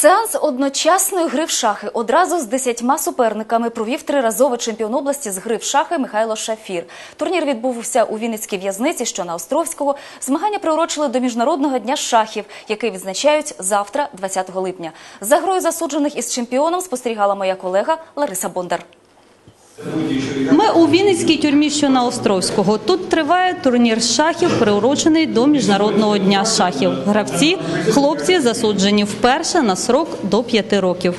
Сеанс одночасної гри в шахи одразу з десятьма суперниками провів триразовий чемпіон області з гри в шахи Михайло Шафір. Турнір відбувся у Вінницькій в'язниці, що на Островського. Змагання приурочили до міжнародного дня шахів, який відзначають завтра, 20 липня. За грою засуджених із чемпіоном спостерігала моя колега Лариса Бондар. Ми у Вінницькій тюрмі, що на Островського. Тут триває турнір шахів, приурочений до міжнародного дня шахів. Гравці, хлопці засуджені вперше на срок до п'яти років.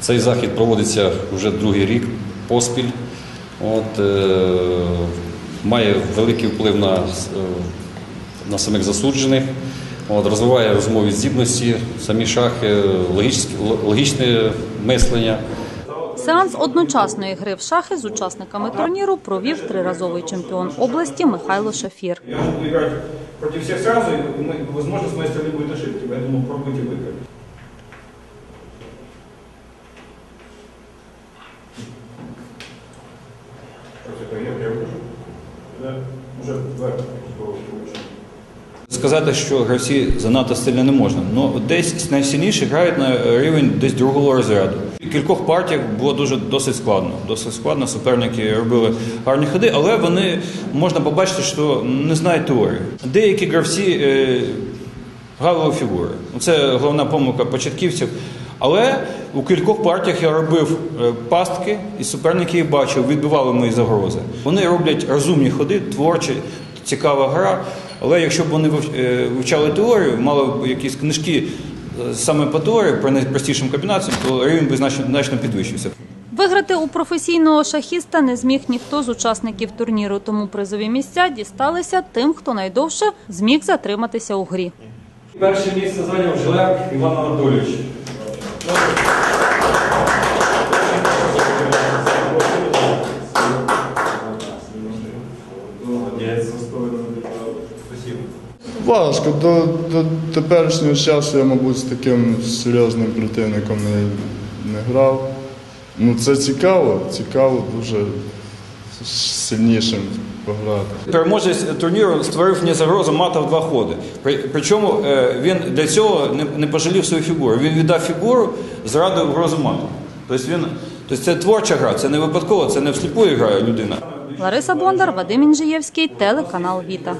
Цей захід проводиться вже другий рік поспіль. От, е, має великий вплив на, с- е, на самих засуджених, от, розвиває розмові здібності, самі шахи, логічне, логічне мислення. Сеанс одночасної гри в шахи з учасниками турніру провів триразовий чемпіон області Михайло Шафір. Я буду играть против всех сразу, и, мы- возможно, с моей стороны будет ошибки, поэтому пробуйте выиграть. Сказати, що гравці занадто сильно не можна. Ну десь найсильніші грають на рівень десь другого розряду. В кількох партіях було дуже досить складно. Досить складно. Суперники робили гарні ходи, але вони можна побачити, що не знають теорію. Деякі гравці е, у фігури. Це головна помилка початківців. Але у кількох партіях я робив е, пастки, і суперники їх бачив, відбивали мої загрози. Вони роблять розумні ходи, творчі, цікава гра. Але якщо б вони е, вивчали теорію, мали б якісь книжки е, саме по теорії, про найпростішим комбінаціям, то рівень би значно, значно підвищився. Виграти у професійного шахіста не зміг ніхто з учасників турніру, тому призові місця дісталися тим, хто найдовше зміг затриматися у грі. Перше місце зайняв Жиляк Іван Анатолійович. Важко. До, до теперішнього часу я, мабуть, з таким серйозним противником не, не грав. Ну, це цікаво, цікаво дуже сильнішим пограти. Переможець турніру створив мені загрозу мата в два ходи. При- Причому е, він для цього не, не пожалів свою фігуру. Він віддав фігуру заради угрози мату. Тобто він, тобто це творча гра, це не випадково, це не всліпу грає людина. Лариса Бондар, Вадим Інжиєвський, телеканал Віта.